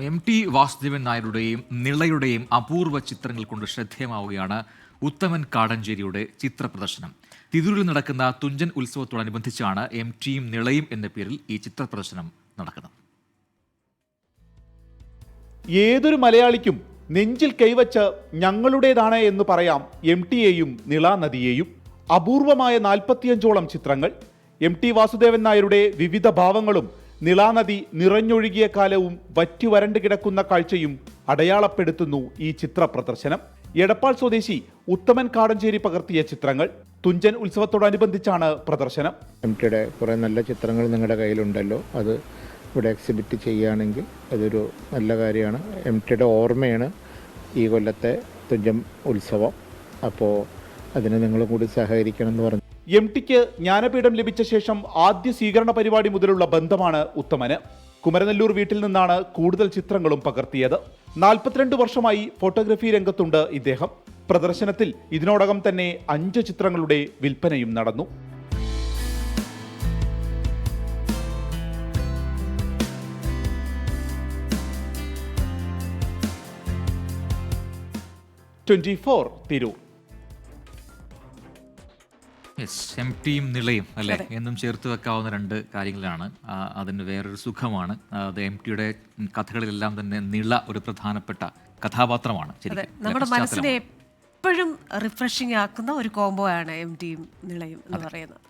M T Vasudevan നായരുടെയും നിളയുടെയും അപൂർവ ചിത്രങ്ങൾ കൊണ്ട് ശ്രദ്ധേയമാവുകയാണ് ഉത്തമൻ കാടഞ്ചേരിയുടെ ചിത്ര പ്രദർശനം തിരൂരിൽ നടക്കുന്ന തുഞ്ചൻ ഉത്സവത്തോടനുബന്ധിച്ചാണ് എം ടിയും നിളയും എന്ന പേരിൽ ഈ ചിത്ര പ്രദർശനം നടക്കുന്നത്. ഏതൊരു മലയാളിക്കും നെഞ്ചിൽ കൈവച്ച് ഞങ്ങളുടേതാണ് എന്ന് പറയാം എം ടിയെയും നിളാനദിയെയും അപൂർവമായ നാൽപ്പത്തിയഞ്ചോളം ചിത്രങ്ങൾ എം ടി വാസുദേവൻ നായരുടെ വിവിധ ഭാവങ്ങളും നിളാനദി നിറഞ്ഞൊഴുകിയ കാലവും വറ്റി വരണ്ട് കിടക്കുന്ന കാഴ്ചയും അടയാളപ്പെടുത്തുന്നു ഈ ചിത്ര പ്രദർശനം എടപ്പാൾ സ്വദേശി ഉത്തമൻ കാടഞ്ചേരി പകർത്തിയ ചിത്രങ്ങൾ. തുഞ്ചൻ ഉത്സവത്തോടനുബന്ധിച്ചാണ് പ്രദർശനം. എംടിയുടെ കുറേ നല്ല ചിത്രങ്ങൾ നിങ്ങളുടെ കയ്യിലുണ്ടല്ലോ. അത് ഇവിടെ എക്സിബിറ്റ് ചെയ്യുകയാണെങ്കിൽ അതൊരു നല്ല കാര്യമാണ്. എം ടിയുടെ ഓർമ്മയാണ് ഈ കൊല്ലത്തെ തുഞ്ചം ഉത്സവം. അപ്പോൾ അതിന് നിങ്ങളും കൂടി സഹകരിക്കണം എന്ന് പറഞ്ഞു. എം ടിക്ക് ജ്ഞാനപീഠം ലഭിച്ച ശേഷം ആദ്യ സ്വീകരണ പരിപാടി മുതലുള്ള ബന്ധമാണ് ഉത്തമന്. കുമരനെല്ലൂർ വീട്ടിൽ നിന്നാണ് കൂടുതൽ ചിത്രങ്ങളും പകർത്തിയത്. നാൽപ്പത്തിരണ്ട് വർഷമായി ഫോട്ടോഗ്രഫി രംഗത്തുണ്ട് ഇദ്ദേഹം. പ്രദർശനത്തിൽ ഇതിനോടകം തന്നെ അഞ്ച് ചിത്രങ്ങളുടെ വിൽപ്പനയും നടന്നു. ട്വന്റി ഫോർ തിരൂർ ടിയും നിളയും അല്ലെ? എന്നും ചേർത്ത് വെക്കാവുന്ന രണ്ട് കാര്യങ്ങളാണ്. അതിന് വേറൊരു സുഖമാണ്. അത് എം ടിയുടെ കഥകളിലെല്ലാം തന്നെ നിള ഒരു പ്രധാനപ്പെട്ട കഥാപാത്രമാണ്. നമ്മുടെ മനസ്സിനെ എപ്പോഴും റിഫ്രഷിംഗ് ആക്കുന്ന ഒരു കോംബോ ആണ് എം ടിയും നിളയും എന്ന് പറയുന്നത്.